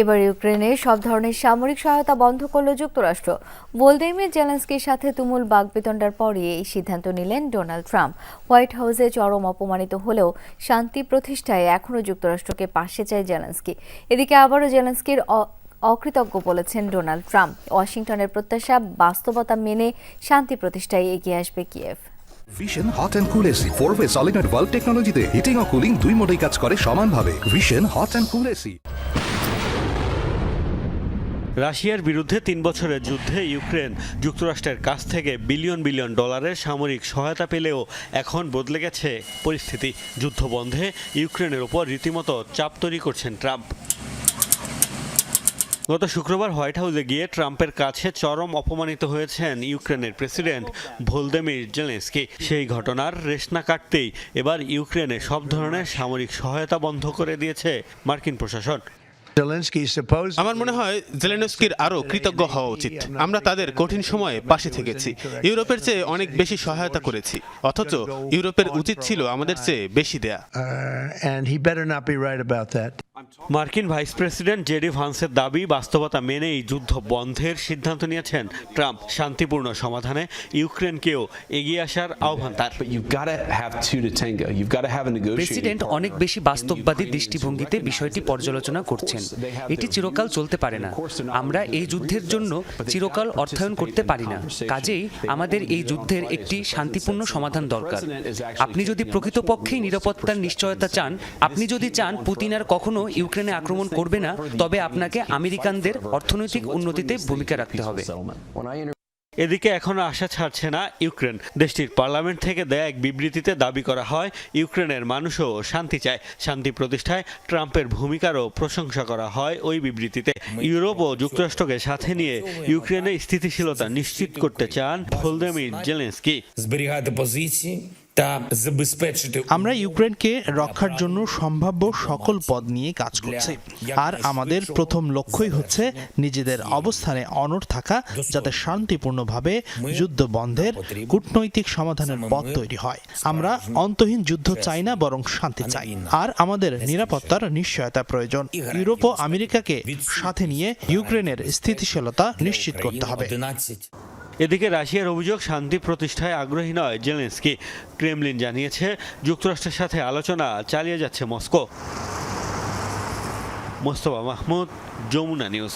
এবার ইউক্রেনে সব ধরনের সামরিক সহায়তা বন্ধ করল যুক্তরাষ্ট্র। ভোলদেমির জেলেন্সকির সাথে তুমুল বাগবিতণ্ডার পরই এই সিদ্ধান্ত নিলেন ডোনাল্ড ট্রাম্প। হোয়াইট হাউসে চরম অপমানিত হলেও শান্তি প্রতিষ্ঠায় এখনও যুক্তরাষ্ট্রকে পাশে চায় জেলেন্সকি। এদিকে আবারও জেলেন্সকির অকৃতজ্ঞ বলেছেন ডোনাল্ড ট্রাম্প। ওয়াশিংটনের প্রত্যাশা বাস্তবতা মেনে শান্তি প্রতিষ্ঠায় এগিয়ে আসবে Kyiv. Vision hot and cool AC four way solenoid valve টেকনোলজিতে হিটিং ও কুলিং দুই মোডেই কাজ করে সমানভাবে। Vision hot and cool AC রাশিয়ার বিরুদ্ধে তিন বছরের যুদ্ধে ইউক্রেন যুক্তরাষ্ট্রের কাছ থেকে বিলিয়ন বিলিয়ন ডলারের সামরিক সহায়তা পেলেও এখন বদলে গেছে পরিস্থিতি। যুদ্ধ বন্ধে ইউক্রেনের ওপর রীতিমতো চাপ তৈরি করছেন ট্রাম্প। গত শুক্রবার হোয়াইট হাউসে গিয়ে ট্রাম্পের কাছে চরম অপমানিত হয়েছেন ইউক্রেনের প্রেসিডেন্ট ভোলদেমির জেলেন্সকি। সেই ঘটনার রেশ না কাটতেই এবার ইউক্রেনে সব ধরনের সামরিক সহায়তা বন্ধ করে দিয়েছে মার্কিন প্রশাসন। আমার মনে হয় জেলেনস্কির আরও কৃতজ্ঞ হওয়া উচিত। আমরা তাদের কঠিন সময়ে পাশে থেকেছি। ইউরোপের চেয়ে অনেক বেশি সহায়তা করেছি। অথচ ইউরোপের উচিত ছিল আমাদের চেয়ে বেশি দেয়া। মার্কিন ভাইস প্রেসিডেন্ট জেডি ভান্সের দাবি বাস্তবতা মেনেই যুদ্ধ বন্ধের সিদ্ধান্ত নিয়েছেন ট্রাম্প। শান্তিপূর্ণ সমাধানে ইউক্রেনকেও এগিয়ে আসার আহ্বান তার. প্রেসিডেন্ট অনেক বেশি বাস্তববাদী দৃষ্টিভঙ্গিতে বিষয়টি পর্যালোচনা করছেন। এটি চিরকাল চলতে পারে না। আমরা এই যুদ্ধের জন্য চিরকাল অর্থায়ন করতে পারি না। কাজেই আমাদের এই যুদ্ধের একটি শান্তিপূর্ণ সমাধান দরকার। আপনি যদি প্রকৃতপক্ষেই নিরাপত্তার নিশ্চয়তা চান আপনি যদি চান পুতিন আর কখনো ইউক্রেনে আক্রমণ করবে না, তবে আপনাকে আমেরিকানদের অর্থনৈতিক উন্নতিতে ভূমিকা রাখতে হবে। এদিকে এখনও আশা ছাড়ছে না ইউক্রেন। দেশটির পার্লামেন্ট থেকে দেয়া এক বিবৃতিতে দাবি করা হয়, ইউক্রেনের মানুষও শান্তি চায়। শান্তি প্রতিষ্ঠায় ট্রাম্পের ভূমিকারও প্রশংসা করা হয় ওই বিবৃতিতে। ইউরোপ ও যুক্তরাষ্ট্রকে সাথে নিয়ে ইউক্রেনের স্থিতিশীলতা নিশ্চিত করতে চান ভোলদেমির জেলেন্সকি। зберігати позиції та забезпечити আমরা ইউক্রেনকে রক্ষার জন্য সম্ভাব্য সকল পদ নিয়ে কাজ করছি আর আমাদের প্রথম লক্ষ্যই হচ্ছে নিজেদের অবস্থানে অনড় থাকা যাতে শান্তিপূর্ণভাবে যুদ্ধ বন্ধের কূটনৈতিক সমাধানের পথ তৈরি হয় আমরা অন্তহীন যুদ্ধ চাই না বরং শান্তি চাই আর আমাদের নিরাপত্তার নিশ্চয়তা প্রয়োজন ইউরোপ ও আমেরিকাকে সাথে নিয়ে ইউক্রেনের স্থিতিশীলতা নিশ্চিত করতে হবে 11 এদিকে রাশিয়ার অভিযোগ, শান্তি প্রতিষ্ঠায় আগ্রহী নয় জেলেন্সকি। ক্রেমলিন জানিয়েছে, যুক্তরাষ্ট্রের সাথে আলোচনা চালিয়ে যাচ্ছে মস্কো। মোস্তফা মাহমুদ, যমুনা নিউজ।